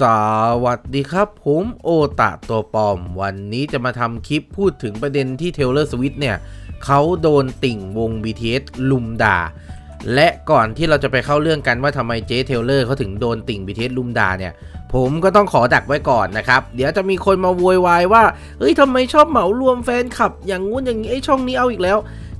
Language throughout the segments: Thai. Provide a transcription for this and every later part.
สวัสดีครับ ผมโอตะตัวปลอม วันนี้จะมาทำคลิปพูดถึงประเด็นที่เทเลอร์สวิตเนี่ยเขาโดนติ่งวง BTS ลุมด่า และก่อนที่เราจะไปเข้าเรื่องกันว่าทำไมเจเทเลอร์เขาถึงโดนติ่ง BTS ลุมด่าเนี่ย ผมก็ต้องขอดักไว้ก่อนนะครับ เดี๋ยวจะมีคนมาโวยวายว่าเฮ้ยทำไมชอบเหมารวมแฟนคลับ อย่างงู้นอย่างนี้ไอช่องนี้เอาอีกแล้ว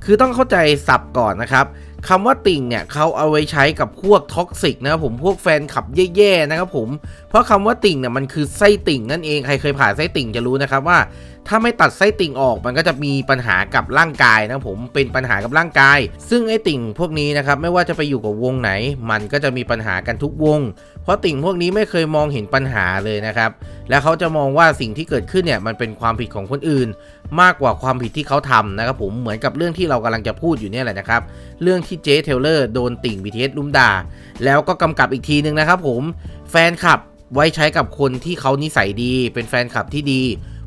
คือต้องเข้าใจสับก่อนนะครับคำว่าติ่งเนี่ยเขาเอาไว้ใช้กับพวกท็อกซิกนะครับผมพวกแฟนคลับแย่ๆนะครับผมเพราะคำว่าติ่งเนี่ยมันคือไส้ติ่งนั่นเองใครเคยผ่าไส้ติ่งจะรู้นะครับว่า ถ้าไม่ตัดไส้ติ่งออกมันก็จะมีปัญหากับร่างกายนะครับผมเป็นปัญหากับร่างกาย ซึ่งไอ้ติ่งพวกนี้นะครับไม่ว่าจะไปอยู่กับวงไหน มันก็จะมีปัญหากันทุกวง เพราะติ่งพวกนี้ไม่เคยมองเห็นปัญหาเลยนะครับและเขาจะมองว่าสิ่งที่เกิดขึ้นเนี่ยมันเป็นความผิดของคนอื่น มากกว่าความผิดที่เขาทำนะครับผมเหมือนกับเรื่องที่เรากำลังจะพูดอยู่เนี่ยแหละนะครับ เรื่องที่เจเทเลอร์โดนติ่ง BTS ลุมด่า แล้วก็กำกับอีกทีนึงนะครับผมแฟนคลับไว้ใช้กับคนที่เขานิสัยดี เป็นแฟนคลับที่ดี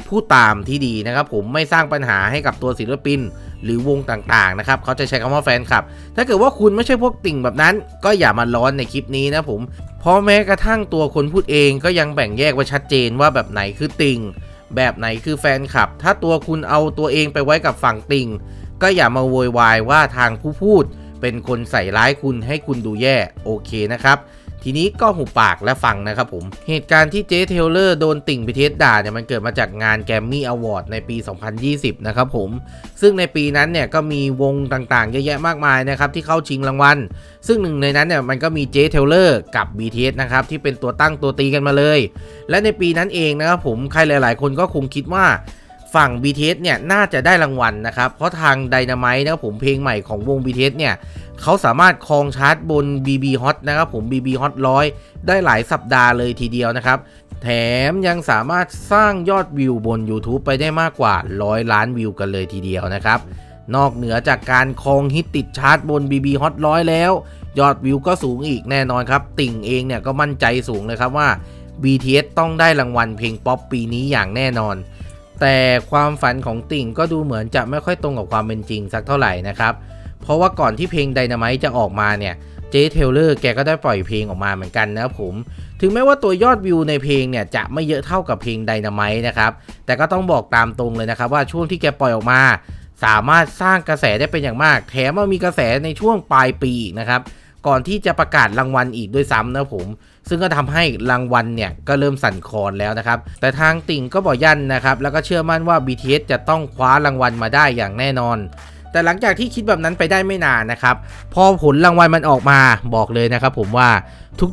ผู้ตามที่ดีนะครับผมไม่สร้างปัญหาให้กับตัวศิลปิน หรือวงต่างๆนะครับเขาจะใช้คำว่าแฟนคลับ ถ้าเกิดว่าคุณไม่ใช่พวกติ่งแบบนั้น ก็อย่ามาร้อนในคลิปนี้นะผมเพราะแม้กระทั่งตัวคนพูดเองก็ยังแบ่งแยกไว้ชัดเจนว่าแบบไหนคือติ่ง แบบไหนคือแฟนคลับ ถ้าตัวคุณเอาตัวเองไปไว้กับฝั่งติ่ง ก็อย่ามาโวยวายว่าทางผู้พูด เป็นคนใส่ร้ายคุณให้คุณดูแย่โอเคนะครับ ทีนี้ก็หูปากและฟังนะครับผม เหตุการณ์ที่เจเทเลอร์โดนติ่งพิเทสด่าเนี่ยมันเกิดมาจากงานแกรมมี่อวอร์ดในปี 2020 นะครับผม ซึ่งในปีนั้นเนี่ยก็มีวงต่างๆ เยอะแยะมากมายนะครับที่เข้าชิงรางวัล ซึ่งหนึ่งในนั้นเนี่ยมันก็มีเจเทเลอร์กับ BTS นะครับที่เป็นตัวตั้งตัวตีกันมาเลย และในปีนั้นเองนะครับผมใครหลาย ๆ คนก็คงคิดว่า ฝั่ง BTS เนี่ยน่าจะได้รางวัลนะครับ เพราะทาง Dynamite นะครับผมเพลงใหม่ของวง BTS เนี่ยเขาสามารถครองชาร์ตบน BB Hot นะครับผม BB Hot 100ได้หลายสัปดาห์เลยทีเดียวนะครับ แถมยังสามารถสร้างยอดวิวบน YouTube ไปได้มากกว่า 100 ล้านวิวกันเลยทีเดียวนะครับ นอกเหนือจากการครองฮิตติดชาร์ตบน BB Hot 100แล้ว ยอดวิวก็สูงอีกแน่นอนครับ ติ่งเองเนี่ยก็มั่นใจสูงเลยครับว่า BTS ต้องได้รางวัลเพลงป๊อปปีนี้อย่างแน่นอน แต่ความฝันของติ่งก็ดูเหมือนจะไม่ค่อยตรงกับความเป็นจริงสักเท่าไหร่นะครับ เพราะว่าก่อนที่เพลง Dynamite จะออกมาเนี่ยเจเทเลอร์แกก็ได้ปล่อยเพลงออกมาเหมือนกันนะครับผม ถึงแม้ว่าตัวยอดวิวในเพลงเนี่ยจะไม่เยอะเท่ากับเพลง Dynamite นะครับ แต่ก็ต้องบอกตามตรงเลยนะครับว่าช่วงที่แกปล่อยออกมา สามารถสร้างกระแสได้เป็นอย่างมาก แถมมามีกระแสในช่วงปลายปีอีกนะครับ ก่อนที่จะประกาศรางวัลอีกด้วยซ้ำนะผม ซึ่งก็ทำให้รางวัลเนี่ยก็เริ่มสั่นคลอนแล้วนะครับ แต่ทางติ่งก็บอกยันนะครับ แล้วก็เชื่อมั่นว่า BTS จะต้องคว้ารางวัลมาได้อย่างแน่นอน แต่หลังจากที่คิดแบบนั้นไปได้ไม่นานนะครับ พอผลรางวัลมันออกมาบอกเลยนะครับผมว่า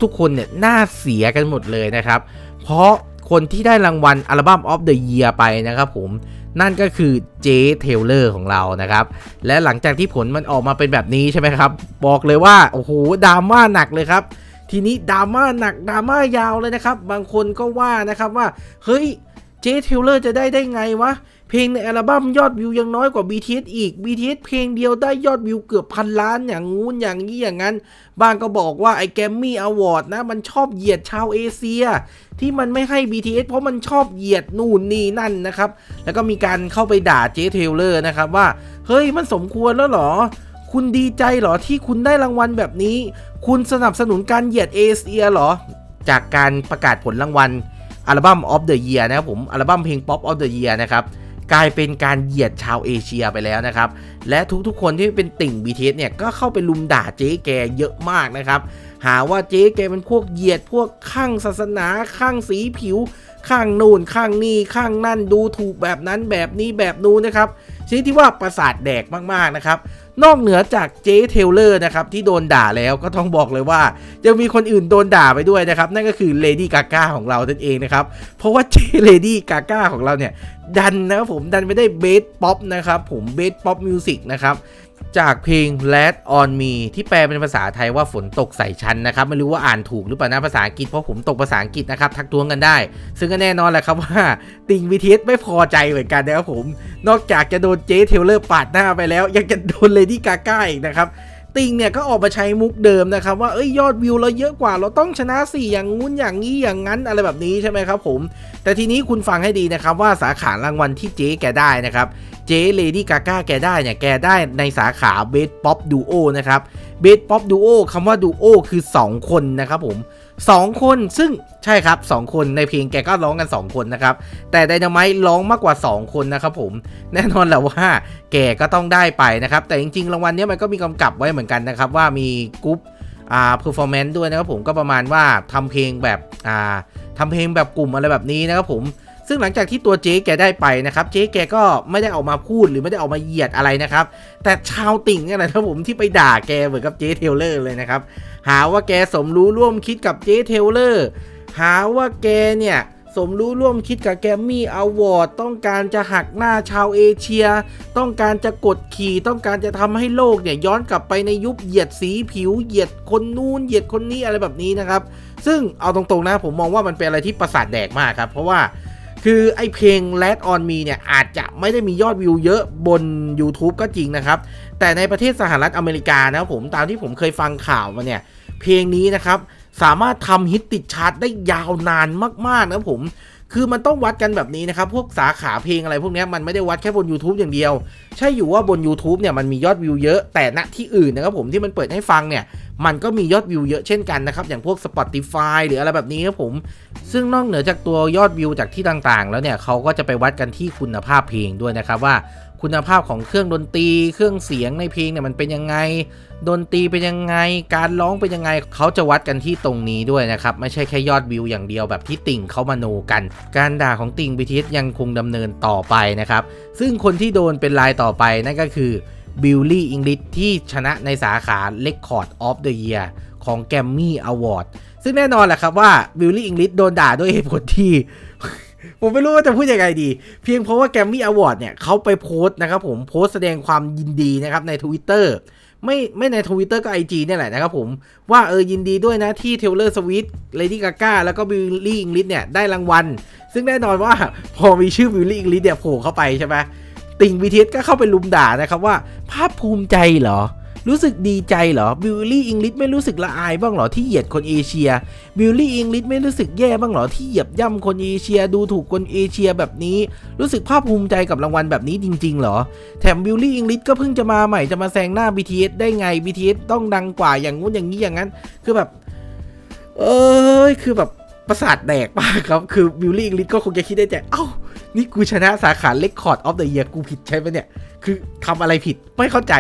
ทุกๆคนเนี่ยน่าเสียกันหมดเลยนะครับ เพราะคนที่ได้รางวัลอัลบั้มออฟเดอะเยียไปนะครับผม นั่นก็คือเจเทเลอร์ของเรานะครับ และหลังจากที่ผลมันออกมาเป็นแบบนี้ใช่ไหมครับ บอกเลยว่า โอ้โหดราม่าหนักเลยครับ ทีนี้ดราม่าหนักดราม่ายาวเลยนะครับ บางคนก็ว่านะครับว่า เฮ้ยเจเทเลอร์จะได้ได้ไงวะ เพลงในอัลบั้มยอดวิวยังน้อยกว่า BTS อีก BTS เพลงเดียวได้ยอดวิวเกือบพันล้านอย่างงู้นอย่างนี้อย่างนั้น บางก็บอกว่าไอ้แกมมี่อวอร์ดนะ มันชอบเหยียดชาวเอเชีย ที่มันไม่ให้ BTS เพราะมันชอบเหยียดนู่นนี่นั่นนะครับ แล้วก็มีการเข้าไปด่าเจเทเลอร์นะครับว่า เฮ้ยมันสมควรแล้วหรอ คุณดีใจหรอที่คุณได้รางวัลแบบนี้ คุณสนับสนุนการเหยียดเอเชียหรอ จากการประกาศผลรางวัลอัลบั้ม of the year นะครับผมอัลบั้มเพลง pop of the year นะครับ กลายเป็นการเหยียดชาวเอเชียไปแล้วนะครับ และทุกๆคนที่เป็นติ่ง BTS เนี่ยก็เข้าไปลุมด่าเจ๊แกเยอะมากนะครับ หาว่าเจ๊แกเป็นพวกเหยียดพวกข้างศาสนาข้างสีผิว ข้างนู่นข้างนี่ข้างนั่นดูถูกแบบนั้นแบบนี้แบบนู้นนะครับ ชนิดที่ว่าประสาทแดกมากๆนะครับนอกเหนือจากเจเทเลอร์นะครับที่โดนด่าแล้วก็ต้องบอกเลยว่ายังมีคนอื่นโดนด่าไปด้วยนะครับ นั่นก็คือเลดี้กาก้าของเรานั่นเองนะครับ เพราะว่าเจเลดี้กาก้าของเราเนี่ย ดันนะครับผมดันไปได้เบสป๊อปนะครับผมเบสป๊อปมิวสิกนะครับ จากเพลง Let on Me ที่แปลเป็นภาษาไทยว่าฝนตกใส่ชันนะครับ ไม่รู้ว่าอ่านถูกหรือเปล่านะภาษาอังกฤษเพราะผมตกภาษาอังกฤษนะครับ ทักท้วงกันได้ ซึ่งก็แน่นอนแหละครับว่า ติงวีทีไม่พอใจเหมือนกันนะครับผม นอกจากจะโดนเจเทเลอร์ปาดหน้าไปแล้ว ยังจะโดนเลดี้กาก้าอีกนะครับ ติงเนี่ยก็ออกมาใช้มุกเดิมนะครับว่าเอ้ยยอดวิวเราเยอะกว่าเราต้องชนะสี่อย่างงู้นอย่างนี้อย่างนั้นอะไรแบบนี้ใช่ไหมครับผม แต่ทีนี้คุณฟังให้ดีนะครับว่าสาขารางวัลที่เจ๊แกได้นะครับเจ๊เลดี้กาก้าแกได้เนี่ยแกได้ในสาขาเบสป๊อปดูโอนะครับเบสป๊อปดูโอคำว่าดูโอคือ 2 คนนะครับผม 2 คนซึ่งใช่ครับ 2 คนในเพลงแกก็ร้องกัน 2 คนนะครับ แต่ไดนาไมต์ร้องมากกว่า 2 คนนะครับผมแน่นอนแหละว่าแกก็ต้องได้ไปนะครับ แต่จริงๆรางวัลนนี้มันก็มีกำกับไว้เหมือนกันนะครับว่ามีกรุ๊ปอ่าเพอร์ฟอร์แมนซ์ด้วยนะครับผมก็ประมาณว่าทำเพลงแบบอ่าทำเพลงแบบกลุ่มอะไรแบบนี้นะครับผม ซึ่งหลังจากที่ตัวเจ๊แกได้ไปนะครับ เจ๊แกก็ไม่ได้ออกมาพูดหรือไม่ได้ออกมาเหยียดอะไรนะครับ แต่ชาวติ่งนี่ยนะครับผมที่ไปด่าแกเหมือนกับเจ๊เทเลอร์เลยนะครับ หาว่าแกสมรู้ร่วมคิดกับเจ๊เทเลอร์ หาว่าแกเนี่ยสมรู้ร่วมคิดกับแกมมี่อวอร์ดต้องการจะหักหน้าชาวเอเชีย ต้องการจะกดขี่ต้องการจะทำให้โลกเนี่ยย้อนกลับไปในยุคเหยียดสีผิวเหยียดคนนู้นเหยียดคนนี้อะไรแบบนี้นะครับ ซึ่งเอาตรงๆนะผมมองว่ามันเป็นอะไรที่ประสาทแดกมากครับ เพราะว่า คือไอเพลง Let on Me เนี่ย อาจจะไม่ได้มียอดวิวเยอะบน YouTube ก็จริงนะครับ แต่ในประเทศสหรัฐอเมริกานะครับผมตามที่ผมเคยฟังข่าวมาเนี่ย เพลงนี้นะครับ สามารถทำฮิตติดชาร์ตได้ยาวนานมากๆนะครับผม คือมันต้องวัดกันแบบนี้นะครับ พวกสาขาเพลงอะไรพวกนี้มันไม่ได้วัดแค่บน YouTube อย่างเดียว ใช่อยู่ว่าบน YouTube เนี่ยมันมียอดวิวเยอะ แต่ณที่อื่นนะครับผมที่มันเปิดให้ฟังเนี่ย มันก็มียอดวิวเยอะเช่นกันนะครับ อย่างพวก Spotify หรืออะไรแบบนี้ครับผม ซึ่งนอกเหนือจากตัวยอดวิวจากที่ต่างๆ แล้วเนี่ยเขาก็จะไปวัดกันที่คุณภาพเพลงด้วยนะครับว่า คุณภาพของเครื่องดนตรีเครื่องเสียงในเพลงเนี่ยมันเป็นยังไง ดนตรีเป็นยังไง การร้องเป็นยังไง เขาจะวัดกันที่ตรงนี้ด้วยนะครับ ไม่ใช่แค่ยอดวิวอย่างเดียวแบบที่ติ่งเขามาโนกัน การด่าของติ่ง BTS ยังคงดำเนินต่อไปนะครับ ซึ่งคนที่โดนเป็นรายต่อไปนั่นก็คือบิลลี่อิงลิ h ที่ชนะในสาขา Record of the Year ของ Grammy Award ซึ่งแน่นอนแหละครับว่าบิลลี่อิงลิ h โดนด่าด้วยเหตุผลที่ ผมไม่รู้ว่าจะพูดยังไงดี เพียงเพราะว่าแกมมี่อวอร์ดเนี่ยเขาไปโพสต์นะครับผมโพสต์แสดงความยินดีนะครับใน Twitter ไม่ไม่ใน Twitter ก็ IG เนี่ยแหละนะครับผม ว่าเออยินดีด้วยนะที่เทเลอร์สวิตเลดี้กาก้าแล้วก็บิลลี่อิงลิ h เนี่ยได้รางวัล ซึ่งแน่นอนว่าพอมีชื่อบิลลี่อิงลิ h เนี่ยโผล่เข้าไปใช่ไหมติ่ง BTS ก็เข้าไปลุมด่านะครับว่า ภาคภูมิใจเหรอ รู้สึกดีใจเหรอบิลลี่อิงลิ h ไม่รู้สึกละอายบ้างเหรอที่เหยียดคนเอเชียบิลลี่อิงลิ h ไม่รู้สึกแย่บ้างเหรอที่เหยียบย่ำคนเอเชียดูถูกคนเอเชียแบบนี้ รู้สึกภาคภูมิใจกับรางวัลแบบนี้จริง ๆ เหรอ แถมบิลลี่อิงลิ h ก็เพิ่งจะมาใหม่จะมาแซงหน้า BTS ได้ไง BTS ต้องดังกว่าอย่างงู้นอย่างนี้อย่างนั้น คือแบบ เอ้ยคือแบบประสาทแดกมากครับ คือบิลลี่อิงลิ h ก็คงจะคิดได้ใจเอ้านี่กูชนะสาขาเลคคอร์ดออฟเดอะเยียกูผิดใช่ไหมเนี่ย คือทำอะไรผิดไม่เข้าใจ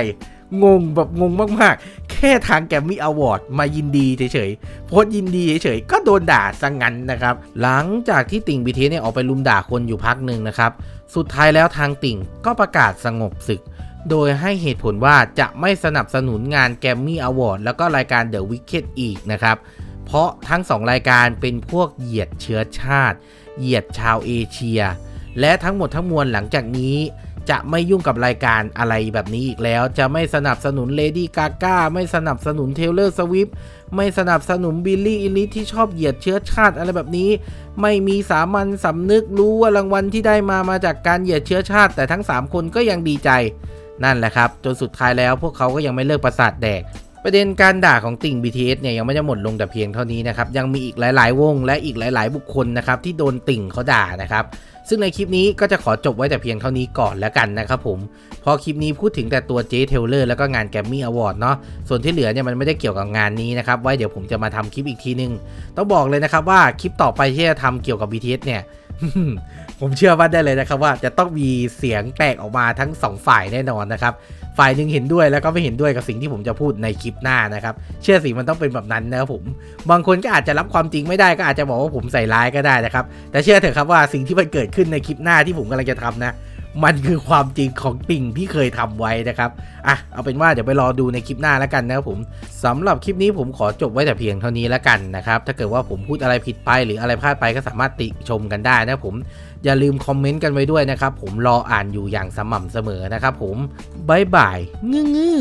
งงแบบงงมากๆ แค่ทางแกมมี่อวอร์ดมายินดีเฉยๆโพสยินดีเฉยๆ ก็โดนด่าซะงงั้นนะครับ หลังจากที่ติ่งบีทีเนี่ยออกไปลุมด่าคนอยู่พักหนึ่งนะครับ สุดท้ายแล้วทางติ่งก็ประกาศสงบศึก โดยให้เหตุผลว่าจะไม่สนับสนุนงานแกมมี่อวอร์ดแล้วก็รายการ The Wicked อีกนะครับเพราะทั้งสองรายการเป็นพวกเหยียดเชื้อชาติ เหยียดชาวเอเชีย และทั้งหมดทั้งมวลหลังจากนี้ จะไม่ยุ่งกับรายการอะไรแบบนี้อีกแล้ว จะไม่สนับสนุนเลดี้กาก้าไม่สนับสนุนเทเลอร์สวิฟไม่สนับสนุนบิลลี่อิลิทที่ชอบเหยียดเชื้อชาติอะไรแบบนี้ ไม่มีสามัญสำนึกรู้ว่ารางวัลที่ได้มามาจากการเหยียดเชื้อชาติ แต่ทั้ง 3 คนก็ยังดีใจนั่นแหละครับ จนสุดท้ายแล้วพวกเขาก็ยังไม่เลิกประสาทแดก ประเด็นการด่าของติ่ง BTS เนี่ยยังไม่ได้หมดลงแต่เพียงเท่านี้นะครับยังมีอีกหลาย ๆ วง และอีกหลาย ๆ บุคคลนะครับที่โดนติ่งเขาด่านะครับซึ่งในคลิปนี้ก็จะขอจบไว้แต่เพียงเท่านี้ก่อนแล้วกันนะครับผมพราะคลิปนี้พูดถึงแต่ตัวเจเทเลอร์แล้วก็งานแกรมมี่อวอร์ดเนาะส่วนที่เหลือเนี่ยมันไม่ได้เกี่ยวกับงานนี้นะครับไว้เดี๋ยวผมจะมาทำคลิปอีกทีนึง ต้องบอกเลยนะครับว่าคลิปต่อไปที่จะทำเกี่ยวกับ BTS เนี่ย ผมเชื่อว่าได้เลยนะครับว่าจะต้องมีเสียงแตกออกมาทั้งสองฝ่ายแน่นอนนะครับ ฝ่ายหนึ่งเห็นด้วยแล้วก็ไม่เห็นด้วยกับสิ่งที่ผมจะพูดในคลิปหน้านะครับ เชื่อสิมันต้องเป็นแบบนั้นนะครับผม บางคนก็อาจจะรับความจริงไม่ได้ก็อาจจะบอกว่าผมใส่ร้ายก็ได้นะครับ แต่เชื่อเถอะครับว่าสิ่งที่มันเกิดขึ้นในคลิปหน้าที่ผมกำลังจะทำนะ มันคือความจริงของติ่งที่เคยทำไว้นะครับ อะ เอาเป็นว่าเดี๋ยวไปรอดูในคลิปหน้าแล้วกันนะครับผมสำหรับคลิปนี้ผมขอจบไว้แต่เพียงเท่านี้แล้วกันนะครับ ถ้าเกิดว่าผมพูดอะไรผิดไปหรืออะไรพลาดไปก็สามารถติชมกันได้นะผม อย่าลืมคอมเมนต์กันไว้ด้วยนะครับ ผมรออ่านอยู่อย่างสม่ำเสมอนะครับผมบายบายงื้อ